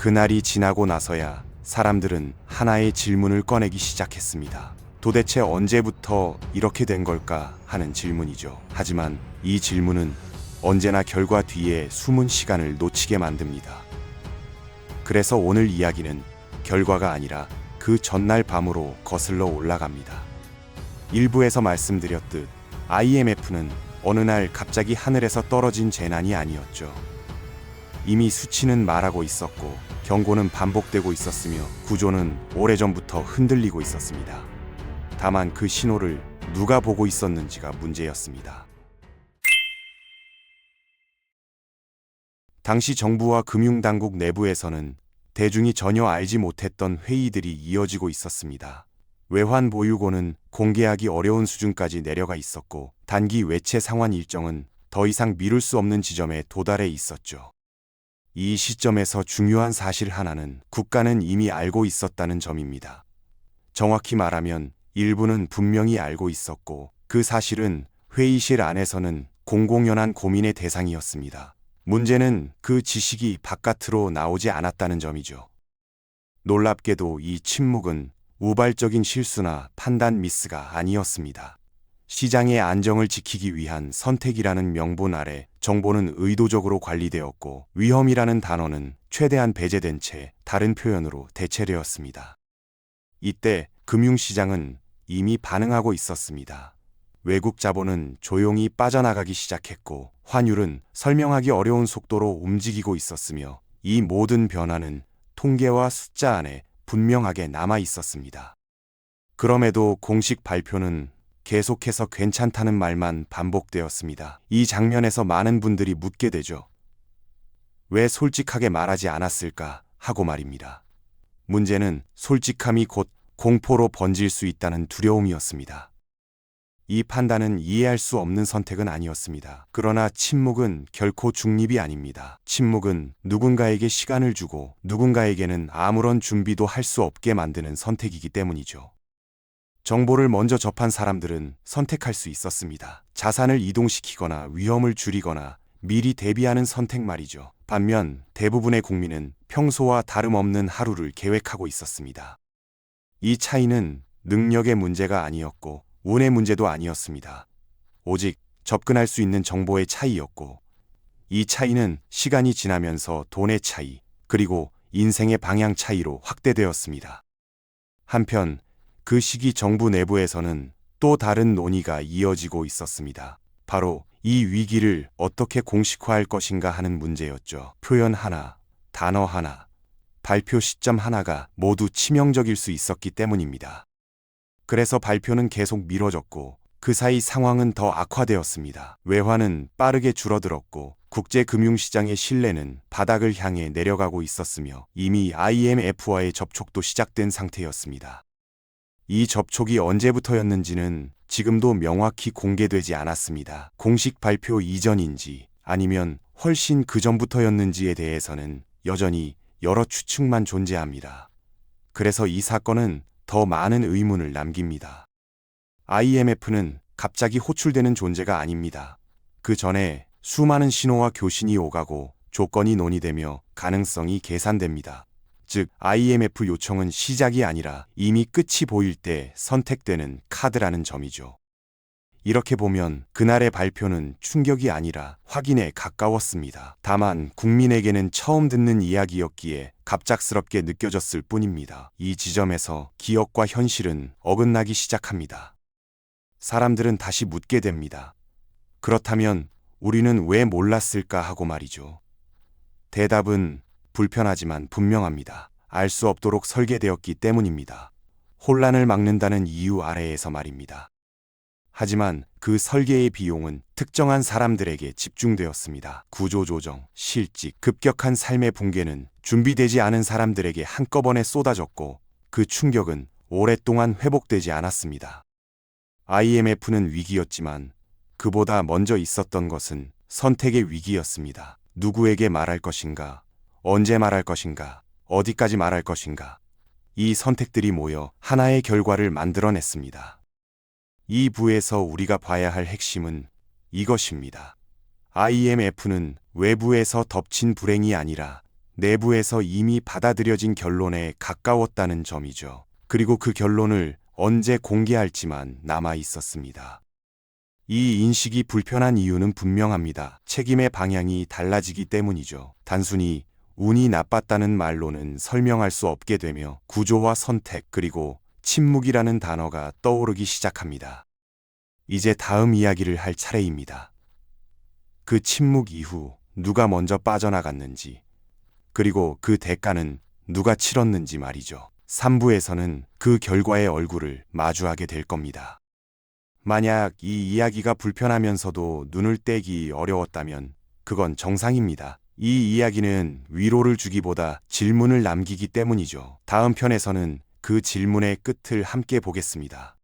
그날이 지나고 나서야 사람들은 하나의 질문을 꺼내기 시작했습니다. 도대체 언제부터 이렇게 된 걸까 하는 질문이죠. 하지만 이 질문은 언제나 결과 뒤에 숨은 시간을 놓치게 만듭니다. 그래서 오늘 이야기는 결과가 아니라 그 전날 밤으로 거슬러 올라갑니다. 일부에서 말씀드렸듯 IMF는 어느 날 갑자기 하늘에서 떨어진 재난이 아니었죠. 이미 수치는 말하고 있었고 경고는 반복되고 있었으며 구조는 오래전부터 흔들리고 있었습니다. 다만 그 신호를 누가 보고 있었는지가 문제였습니다. 당시 정부와 금융당국 내부에서는 대중이 전혀 알지 못했던 회의들이 이어지고 있었습니다. 외환 보유고는 공개하기 어려운 수준까지 내려가 있었고 단기 외채 상환 일정은 더 이상 미룰 수 없는 지점에 도달해 있었죠. 이 시점에서 중요한 사실 하나는 국가는 이미 알고 있었다는 점입니다. 정확히 말하면 일부는 분명히 알고 있었고 그 사실은 회의실 안에서는 공공연한 고민의 대상이었습니다. 문제는 그 지식이 바깥으로 나오지 않았다는 점이죠. 놀랍게도 이 침묵은 우발적인 실수나 판단 미스가 아니었습니다. 시장의 안정을 지키기 위한 선택이라는 명분 아래 정보는 의도적으로 관리되었고 위험이라는 단어는 최대한 배제된 채 다른 표현으로 대체되었습니다. 이때 금융시장은 이미 반응하고 있었습니다. 외국 자본은 조용히 빠져나가기 시작했고 환율은 설명하기 어려운 속도로 움직이고 있었으며 이 모든 변화는 통계와 숫자 안에 분명하게 남아 있었습니다. 그럼에도 공식 발표는 계속해서 괜찮다는 말만 반복되었습니다. 이 장면에서 많은 분들이 묻게 되죠. 왜 솔직하게 말하지 않았을까 하고 말입니다. 문제는 솔직함이 곧 공포로 번질 수 있다는 두려움이었습니다. 이 판단은 이해할 수 없는 선택은 아니었습니다. 그러나 침묵은 결코 중립이 아닙니다. 침묵은 누군가에게 시간을 주고 누군가에게는 아무런 준비도 할 수 없게 만드는 선택이기 때문이죠. 정보를 먼저 접한 사람들은 선택할 수 있었습니다. 자산을 이동시키거나 위험을 줄이거나 미리 대비하는 선택 말이죠. 반면 대부분의 국민은 평소와 다름없는 하루를 계획하고 있었습니다. 이 차이는 능력의 문제가 아니었고 운의 문제도 아니었습니다. 오직 접근할 수 있는 정보의 차이였고 이 차이는 시간이 지나면서 돈의 차이 그리고 인생의 방향 차이로 확대되었습니다. 한편 그 시기 정부 내부에서는 또 다른 논의가 이어지고 있었습니다. 바로 이 위기를 어떻게 공식화할 것인가 하는 문제였죠. 표현 하나, 단어 하나, 발표 시점 하나가 모두 치명적일 수 있었기 때문입니다. 그래서 발표는 계속 미뤄졌고 그 사이 상황은 더 악화되었습니다. 외환은 빠르게 줄어들었고 국제 금융시장의 신뢰는 바닥을 향해 내려가고 있었으며 이미 IMF와의 접촉도 시작된 상태였습니다. 이 접촉이 언제부터였는지는 지금도 명확히 공개되지 않았습니다. 공식 발표 이전인지 아니면 훨씬 그 전부터였는지에 대해서는 여전히 여러 추측만 존재합니다. 그래서 이 사건은 더 많은 의문을 남깁니다. IMF는 갑자기 호출되는 존재가 아닙니다. 그 전에 수많은 신호와 교신이 오가고 조건이 논의되며 가능성이 계산됩니다. 즉 IMF 요청은 시작이 아니라 이미 끝이 보일 때 선택되는 카드라는 점이죠. 이렇게 보면 그날의 발표는 충격이 아니라 확인에 가까웠습니다. 다만 국민에게는 처음 듣는 이야기였기에 갑작스럽게 느껴졌을 뿐입니다. 이 지점에서 기억과 현실은 어긋나기 시작합니다. 사람들은 다시 묻게 됩니다. 그렇다면 우리는 왜 몰랐을까 하고 말이죠. 대답은 불편하지만 분명합니다. 알 수 없도록 설계되었기 때문입니다. 혼란을 막는다는 이유 아래에서 말입니다. 하지만 그 설계의 비용은 특정한 사람들에게 집중되었습니다. 구조조정, 실직, 급격한 삶의 붕괴는 준비되지 않은 사람들에게 한꺼번에 쏟아졌고 그 충격은 오랫동안 회복되지 않았습니다. IMF는 위기였지만 그보다 먼저 있었던 것은 선택의 위기였습니다. 누구에게 말할 것인가, 언제 말할 것인가, 어디까지 말할 것인가. 이 선택들이 모여 하나의 결과를 만들어냈습니다. 이 부에서 우리가 봐야 할 핵심은 이것입니다. IMF는 외부에서 덮친 불행이 아니라 내부에서 이미 받아들여진 결론에 가까웠다는 점이죠. 그리고 그 결론을 언제 공개할지만 남아 있었습니다. 이 인식이 불편한 이유는 분명합니다. 책임의 방향이 달라지기 때문이죠. 단순히 운이 나빴다는 말로는 설명할 수 없게 되며 구조와 선택 그리고 침묵이라는 단어가 떠오르기 시작합니다. 이제 다음 이야기를 할 차례입니다. 그 침묵 이후 누가 먼저 빠져나갔는지, 그리고 그 대가는 누가 치렀는지 말이죠. 3부에서는 그 결과의 얼굴을 마주하게 될 겁니다. 만약 이 이야기가 불편하면서도 눈을 떼기 어려웠다면 그건 정상입니다. 이 이야기는 위로를 주기보다 질문을 남기기 때문이죠. 다음 편에서는 그 질문의 끝을 함께 보겠습니다.